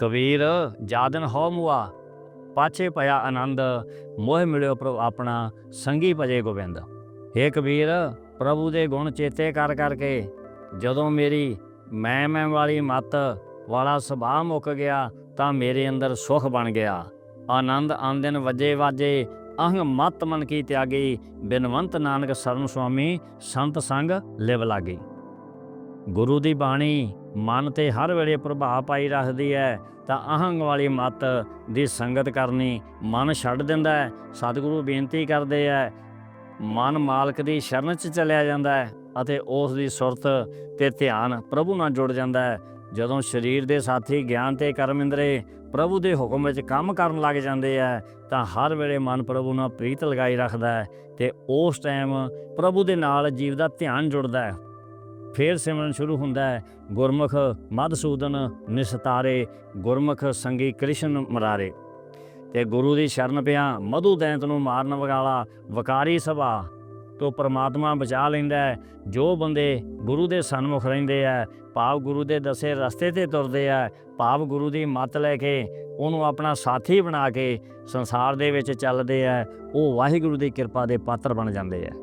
ਕਬੀਰ, ਜਾਦਨ ਹੋ ਮੁਆ। ਪਾਛੇ ਪਿਆ ਆਨੰਦ, ਮੋਹ ਮਿਲਿਓ ਪ੍ਰਭ ਆਪਣਾ ਸੰਗੀ ਭਜੇ ਗੋਬਿੰਦ। हे ਕਬੀਰ, ਪ੍ਰਭੂ ਦੇ ਗੁਣ ਚੇਤੇ ਕਰ ਕਰਕੇ, ਜਦੋਂ ਮੇਰੀ ਮੈਂ ਮੈਂ ਵਾਲੀ ਮਤ ਵਾਲਾ ਸੁਭਾਅ ਮੁੱਕ ਗਿਆ, ਤਾਂ ਮੇਰੇ ਅੰਦਰ ਸੁਖ ਬਣ ਗਿਆ। ਆਨੰਦ ਆਂਦਨ ਵਜੇ ਵਾਜੇ ਅਹੰ ਮਤ ਮਨ ਕੀ ਤਿਆਗੀ। ਬਿਨਵੰਤ ਨਾਨਕ ਸਰਨ ਸੁਆਮੀ ਸੰਤ ਸੰਗ ਲਿਵ ਲਾਗੀ। ਗੁਰੂ ਦੀ ਬਾਣੀ ਮਨ ਤੇ ਹਰ ਵੇਲੇ ਪ੍ਰਭਾਵ ਪਾਈ ਰੱਖਦੀ ਹੈ, ਤਾਂ ਅਹੰਗ ਵਾਲੀ ਮਤ ਦੀ ਸੰਗਤ ਕਰਨੀ ਮਨ ਛੱਡ ਦਿੰਦਾ ਹੈ, ਸਤਿਗੁਰੂ ਬੇਨਤੀ ਕਰਦੇ ਹੈ, ਮਨ ਮਾਲਕ ਦੀ ਸ਼ਰਨ 'ਚ ਚਲਿਆ ਜਾਂਦਾ ਹੈ ਅਤੇ ਉਸ ਦੀ ਸੁਰਤ ਤੇ ਧਿਆਨ ਪ੍ਰਭੂ ਨਾਲ ਜੁੜ ਜਾਂਦਾ ਹੈ। ਜਦੋਂ ਸਰੀਰ ਦੇ ਸਾਥੀ ਗਿਆਨ ਤੇ ਕਰਮ ਇੰਦਰੇ ਪ੍ਰਭੂ ਦੇ ਹੁਕਮ ਵਿੱਚ ਕੰਮ ਕਰਨ ਲੱਗ ਜਾਂਦੇ ਆ ਤਾਂ ਹਰ ਵੇਲੇ ਮਨ ਪ੍ਰਭੂ ਨਾਲ ਪ੍ਰੀਤ ਲਗਾਈ ਰੱਖਦਾ ਹੈ ਤੇ ਉਸ ਟਾਈਮ ਪ੍ਰਭੂ ਦੇ ਨਾਲ ਜੀਵ ਦਾ ਧਿਆਨ ਜੁੜਦਾ ਹੈ। ਫੇਰ ਸਿਮਰਨ ਸ਼ੁਰੂ ਹੁੰਦਾ ਹੈ, ਗੁਰਮੁਖ ਮਧਸੂਦਨ ਨਿਸਤਾਰੇ, ਗੁਰਮੁਖ ਸੰਗੀ ਕ੍ਰਿਸ਼ਨ ਮਰਾਰੇ। ਤੇ ਗੁਰੂ ਦੀ ਸ਼ਰਨ ਪਿਆ, ਮਧੂ ਦੈਂਤ ਨੂੰ ਮਾਰਨ ਵਗਾਲਾ ਵਕਾਰੀ ਸਭਾ। ਤੋਂ ਪ੍ਰਮਾਤਮਾ ਬਚਾ ਲੈਂਦਾ ਹੈ, ਜੋ ਬੰਦੇ ਗੁਰੂ ਦੇ ਸਨਮੁਖ ਰਹਿੰਦੇ ਆ, ਭਾਵ ਗੁਰੂ ਦੇ ਦੱਸੇ ਰਸਤੇ ਤੇ ਤੁਰਦੇ ਆ, ਭਾਵ ਗੁਰੂ ਦੀ ਮੱਤ ਲੈ ਕੇ, ਉਹਨੂੰ ਆਪਣਾ ਸਾਥੀ ਬਣਾ ਕੇ ਸੰਸਾਰ ਦੇ ਵਿੱਚ ਚੱਲਦੇ ਆ, ਉਹ ਵਾਹਿਗੁਰੂ ਦੀ ਕਿਰਪਾ ਦੇ ਪਾਤਰ ਬਣ ਜਾਂਦੇ ਆ।